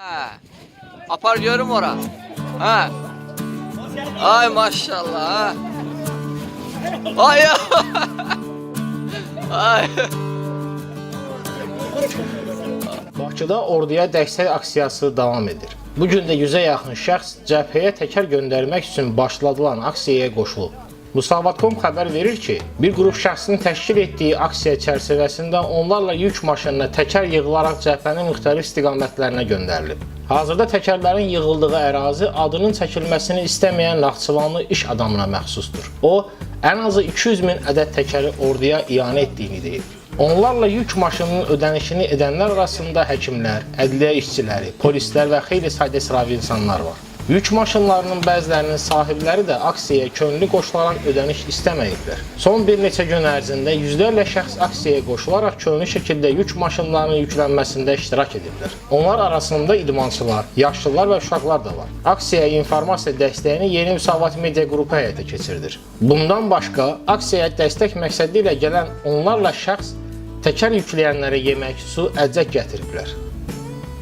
Ha. Apar görüm ora. Ha. Ay maşallah. ha. Ay. Ay. Bakıda orduya dəstək aksiyası davam edir. Bu gün də 100-ə yaxın şəxs cəbhəyə təkər göndərmək üçün başladılan aksiyaya qoşulub. Musavat.com xəbər verir ki, bir qrup şəxsin təşkil etdiyi aksiya çərçivəsində onlarla yük maşınına təkər yığılaraq cəbhənin müxtəlif istiqamətlərinə göndərilib. Hazırda təkərlərin yığıldığı ərazi adının çəkilməsini istəməyən Naxçıvanlı iş adamına məxsusdur. O, ən azı 200 min ədəd təkəri orduya iyanə etdiyini deyib. Onlarla yük maşınının ödənişini edənlər arasında həkimlər, ədliyyə işçiləri, polislər və xeyli sayda sıravi insanlar var. Yük maşınlarının bəzilərinin sahibləri də aksiyaya könüllü qoşularaq ödəniş istəməyiblər. Son bir neçə gün ərzində yüzlərlə şəxs aksiyaya qoşularaq könüllü şəkildə yük maşınlarının yüklənməsində iştirak ediblər. Onlar arasında idmançılar, yaşlılar və uşaqlar da var. Aksiyaya informasiya dəstəyini Yeni Müsavat Media qrupu həyata keçirdir. Bundan başqa aksiyaya dəstək məqsədi ilə gələn onlarla şəxs təkər yükləyənlərə yemək, su, əcək gətiriblər.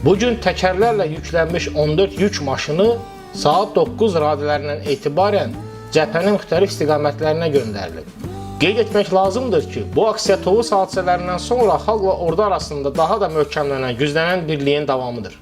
Bu gün təkərlərlə yüklənmiş 14 yük maşını saat 9 radələrindən etibarən cəbhənin müxtəlif istiqamətlərinə göndərilib. Qeyd etmək lazımdır ki, bu aksiya Tovuz hadisələrindən sonra xalqla ordu arasında daha da möhkəmlənən, güclənən birliyin davamıdır.